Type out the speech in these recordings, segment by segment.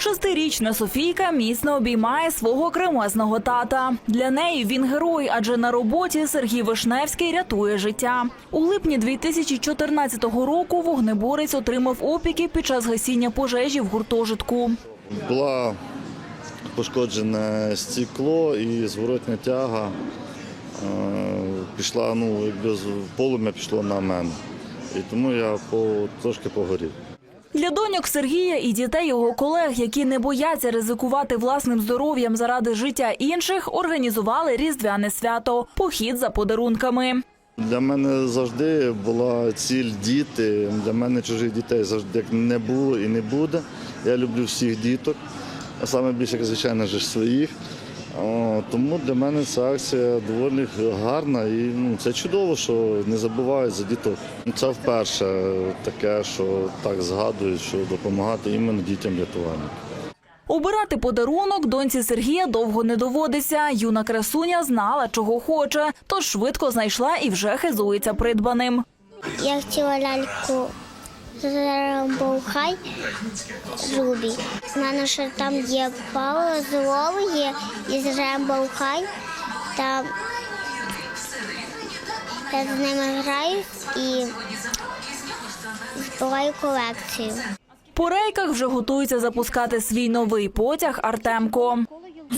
Шестирічна Софійка міцно обіймає свого кремезного тата. Для неї він герой, адже на роботі Сергій Вишневський рятує життя. У липні 2014 року вогнеборець отримав опіки під час гасіння пожежі в гуртожитку. Була пошкоджене стекло і зворотня тяга е, пішла, ну, якби з- полум'я пішло на мене. І тому я по, трошки погорів. Для доньок Сергія і дітей його колег, які не бояться ризикувати власним здоров'ям заради життя інших, організували різдвяне свято похід за подарунками. Для мене завжди була ціль діти. Для мене чужих дітей завжди не було і не буде. Я люблю всіх діток, а саме більше, звичайно ж, своїх. Тому для мене ця акція доволі гарна і ну, це чудово, що не забувають за діток. Це вперше таке, що так згадують, що допомагати іменно дітям рятувальникам. Обирати подарунок доньці Сергія довго не доводиться. Юна красуня знала, чого хоче, тож швидко знайшла і вже хизується придбаним. Я хотіла ляльку Рамбовхай Рубі. У мене ще там є Павло Злов є із Рамбовхай. Там я з ними граю і збиваю колекцію. По рейках вже готується запускати свій новий потяг Артемко.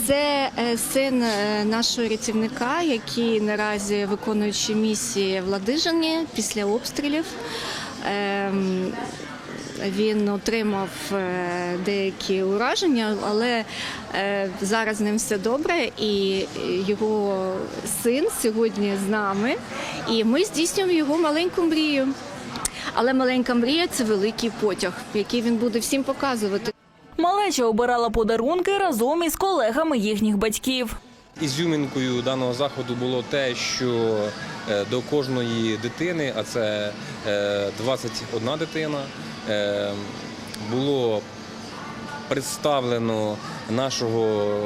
Це е, син е, нашого рятівника, який наразі виконуючи місії в Ладижині після обстрілів. Ем, Він отримав е, деякі ураження, але е, зараз з ним все добре, і його син сьогодні з нами, і ми здійснюємо його маленьку мрію. Але маленька мрія це великий потяг, який він буде всім показувати. Малеча обирала подарунки разом із колегами їхніх батьків. Ізюмінкою даного заходу було те, що е, до кожної дитини, а це е, 21 дитина, е, було представлено нашого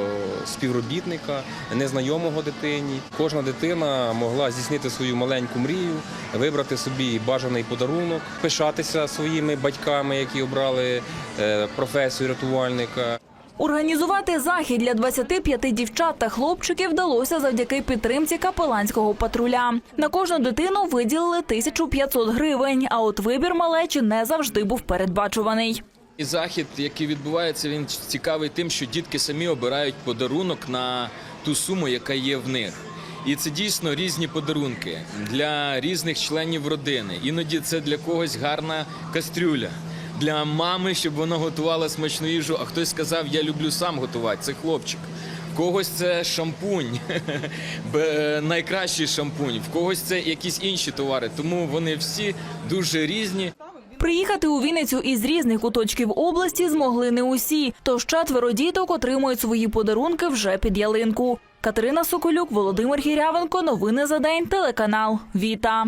співробітника, незнайомого дитині. Кожна дитина могла здійснити свою маленьку мрію, вибрати собі бажаний подарунок, пишатися своїми батьками, які обрали е, професію рятувальника. Організувати захід для 25 дівчат та хлопчиків вдалося завдяки підтримці капеланського патруля. На кожну дитину виділили 1500 гривень, а от вибір малечі не завжди був передбачуваний. І захід, який відбувається, він цікавий тим, що дітки самі обирають подарунок на ту суму, яка є в них. І це дійсно різні подарунки для різних членів родини. Іноді це для когось гарна кастрюля. Для мами, щоб вона готувала смачну їжу, а хтось сказав, я люблю сам готувати, це хлопчик. В когось це шампунь, найкращий шампунь, в когось це якісь інші товари. Тому вони всі дуже різні. Приїхати у Вінницю із різних куточків області змогли не усі, тож четверо діток отримують свої подарунки вже під ялинку. Катерина Соколюк, Володимир Гірявенко. Новини за день. Телеканал Віта.